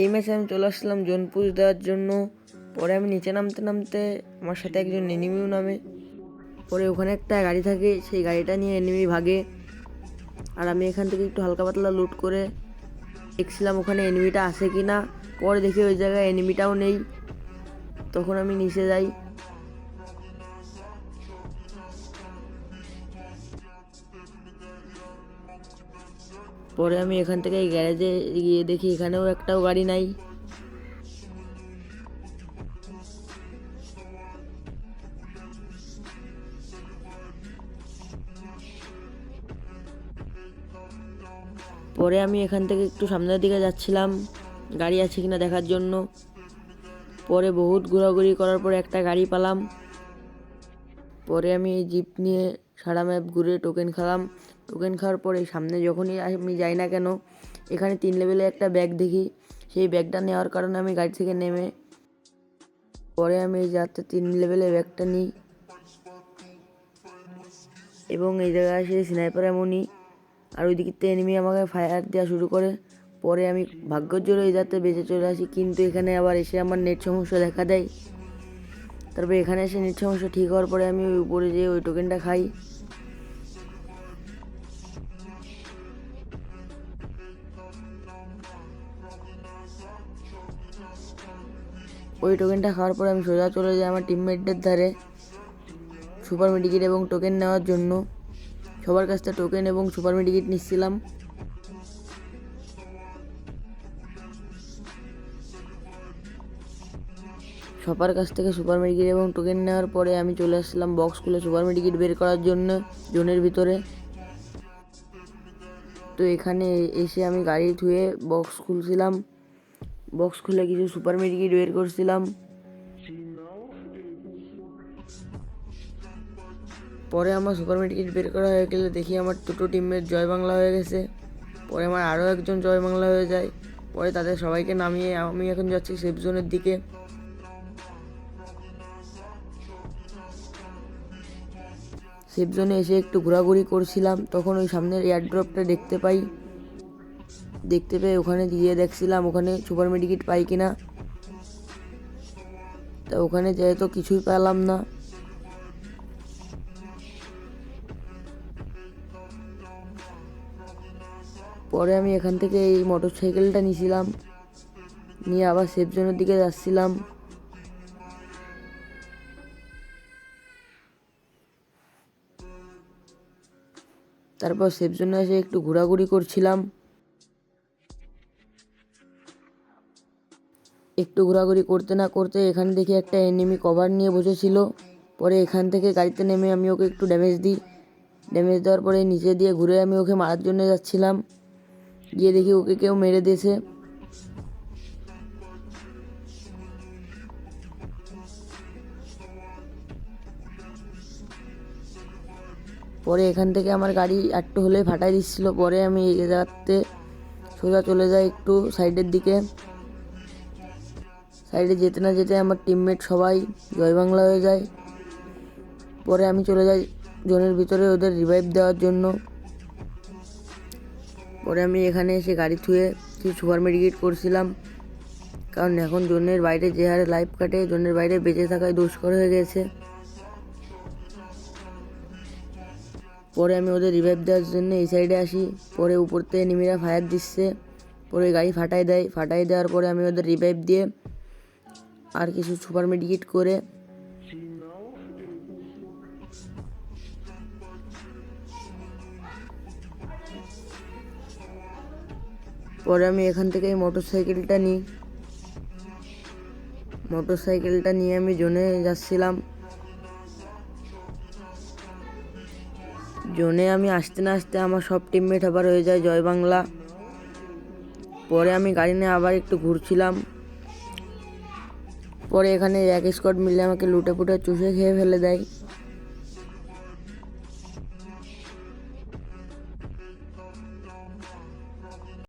এই ম্যাচে আমি চলে আসলাম জোন পুশ দেওয়ার জন্য। পরে আমি নিচে নামতে নামতে আমার সাথে একজন এনিমিও নামে। পরে ওখানে একটা গাড়ি থাকে, সেই গাড়িটা নিয়ে এনিমি ভাগে। আর আমি এখান থেকে একটু হালকা পাতলা লুট করে দেখছিলাম ওখানে এনিমিটা আছে কি না পরে দেখি ওই জায়গায় এনিমিটাও নেই। তখন আমি নিচে যাই। পরে আমি এখান থেকে গ্যারেজে গিয়ে দেখি এখানেও একটাও গাড়ি নাই। পরে আমি এখান থেকে একটু সামনের দিকে যাচ্ছিলাম, গাড়ি আছে কিনা দেখার জন্য। পরে বহুত ঘোরাঘুরি করার পরে একটা গাড়ি পালাম। পরে আমি এই জিপ নিয়ে সারা ম্যাপ ঘুরে টোকেন খেলাম। টোকেন খাওয়ার পরে সামনে যখনই আমি যাই না কেন, এখানে তিন লেভেলে একটা ব্যাগ দেখি। সেই ব্যাগটা নেওয়ার কারণে আমি গাড়ি থেকে নেমে পরে আমি এই যাতে তিন লেভেলে ব্যাগটা নিই এবং এই জায়গায় এসে স্নাইপার এমনই। আর ওই দিকে এনিমি আমাকে ফায়ার দেওয়া শুরু করে। পরে আমি ভাগ্যর জোরে এই যাতে বেঁচে চলে আসি। কিন্তু এখানে আবার এসে আমার নেট সমস্যা দেখা দেয়। তারপরে এখানে এসে নেট অংশ ঠিক হওয়ার পরে আমি ওই উপরে যেয়ে ওই টোকেনটা খাই। ওই টোকেনটা খাওয়ার পরে আমি সোজা চলে যাই আমার টিমমেটদের ধারে সুপার মেডিকেট এবং টোকেন নেওয়ার জন্য। সবার কাছ থেকে টোকেন এবং সুপার মেডিকেট নিচ্ছিলাম। সবার কাছ থেকে সুপার মেডিকেট এবং টোকেন নেওয়ার পরে আমি চলে আসলাম বক্স খুলে সুপার মেডিকেট বের করার জন্য, জোনের ভিতরে। তো এখানে এসে আমি গাড়ি ধুয়ে বক্স খুলছিলাম। বক্স খুলে কিছু সুপার মেডিকেট বের করছিলাম। পরে আমার সুপার মেডিকেট বের করা হয়ে গেলে দেখি আমার দুটো টিমের জয় বাংলা হয়ে গেছে। পরে আমার আরও একজন জয় বাংলা হয়ে যায়। পরে তাদের সবাইকে নামিয়ে আমি এখন যাচ্ছি সেফ জোনের দিকে। সেফ জোনে এসে একটু ঘোরাঘুরি করছিলাম। তখন ওই সামনের এয়ারড্রপটা দেখতে পাই। দেখতে পেয়ে ওখানে গিয়ে দেখছিলাম ওখানে সুপার মেডিকেট পাই কিনা। তা ওখানে যেয়ে তো কিছুই পেলাম না। পরে আমি এখান থেকে এই মোটর সাইকেলটা নিয়েছিলাম নিয়ে আবার সেফ জোনের দিকে যাচ্ছিলাম। তারপর সেফ জোনে এসে একটু ঘোরাঘুরি করছিলাম। একটু ঘোরাঘুরি করতে না করতে এখানে দেখি একটা এনিমি কভার নিয়ে বসেছিল। পরে এখান থেকে গাড়িতে নেমে আমি ওকে একটু ড্যামেজ দিই। ড্যামেজ দেওয়ার পরে নিচে দিয়ে ঘুরে আমি ওকে মারার জন্য যাচ্ছিলাম। গিয়ে দেখি ওকে কেউ মেরে দিয়েছে। পরে এখান থেকে আমার গাড়ি একটু হলে ফাটাই দিচ্ছিল। পরে আমি এই জায়গাতে সোজা চলে যাই একটু সাইডের দিকে। সাইডে যেতে না যেতে আমার টিমমেট সবাই জয় বাংলা হয়ে যায়। পরে আমি চলে যাই জোনের ভিতরে ওদের রিভাইভ দেওয়ার জন্য। পরে আমি এখানে এসে গাড়ি থুয়ে কিছু সুপার মেডিকেট করছিলাম। কারণ এখন জোনের বাইরে যে হারে লাইফ কাটে, জোনের বাইরে বেঁচে থাকায় দুষ্কর হয়ে গেছে। পরে আমি ওদের রিভাইভ দেওয়ার জন্য এই সাইডে আসি। পরে উপর থেকে নিমিরা ফায়ার দিচ্ছে। পরে গাড়ি ফাটাই দেয়। ফাটাই দেওয়ার পরে আমি ওদের রিভাইভ দিয়ে আর কিছু সুপার মেডিকেট করে পরে আমি এখান থেকে এই মোটর সাইকেলটা নিই। মোটর সাইকেলটা নিয়ে আমি জোনে যাচ্ছিলাম। জোনে আমি আসতে না আসতে আমার সব টিমমেট আবার হয়ে যায় জয় বাংলা। পরে আমি গাড়ি নিয়ে আবার একটু ঘুরছিলাম। পরে এখানে এক স্কোয়াড মিলে আমাকে লুটে পুটে চুষে খেয়ে ফেলে দেয়।